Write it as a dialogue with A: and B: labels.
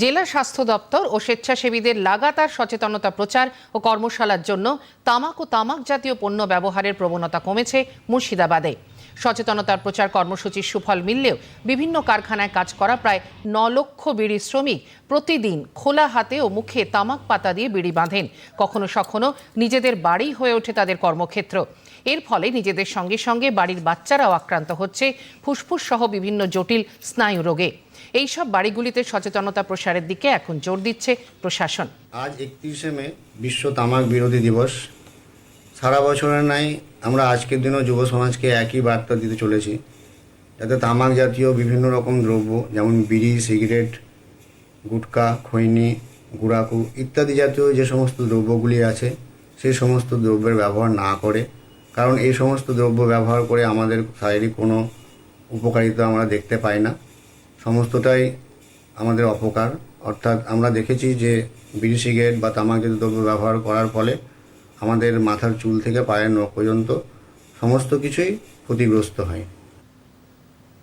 A: জেলা স্বাস্থ্য দপ্তর ও স্বেচ্ছাসেবীদের লাগাতার সচেতনতা প্রচার ও কর্মশালার জন্য তামাক ও তামাক জাতীয় পণ্য ব্যবহারের প্রবণতা কমেছে মুর্শিদাবাদে। সচেতনতার প্রচার কর্মসূচির সুফল মিললেও বিভিন্ন কারখানায় কাজ করা প্রায় ন লক্ষ বিড়ি শ্রমিক প্রতিদিন খোলা হাতে ও মুখে তামাক পাতা দিয়ে বিড়ি বাঁধেন। কখনো সখনো নিজেদের বাড়ি হয়ে ওঠে তাদের কর্মক্ষেত্র। এর ফলে নিজেদের সঙ্গে সঙ্গে বাড়ির বাচ্চারাও আক্রান্ত হচ্ছে ফুসফুস সহ বিভিন্ন জটিল স্নায়ু রোগে। এইসব বাড়িগুলিতে সচেতনতা প্রসারের দিকে এখন জোর দিচ্ছে প্রশাসন।
B: আজ একত্রিশে মে বিশ্ব তামাক বিরোধী দিবস। সারা বছরের নাই আমরা আজকের দিনও যুব সমাজকে একই বার্তা দিতে চলেছি। যাতে তামাক জাতীয় বিভিন্ন রকম দ্রব্য, যেমন বিড়ি, সিগারেট, গুটকা, খৈনি গুড়াকু ইত্যাদি জাতীয় যে সমস্ত দ্রব্যগুলি আছে সেই সমস্ত দ্রব্যের ব্যবহার না করে, কারণ এই সমস্ত দ্রব্য ব্যবহার করে আমাদের শারীরিক কোনো উপকারিতা আমরা দেখতে পাই না। সমস্তটাই আমাদের অপকার। অর্থাৎ আমরা দেখেছি যে বিড়ি, সিগারেট বা তামাকজাত দ্রব্য ব্যবহার করার ফলে আমাদের মাথার চুল থেকে পায়ের নখ পর্যন্ত সমস্ত কিছুই ক্ষতিগ্রস্ত হয়।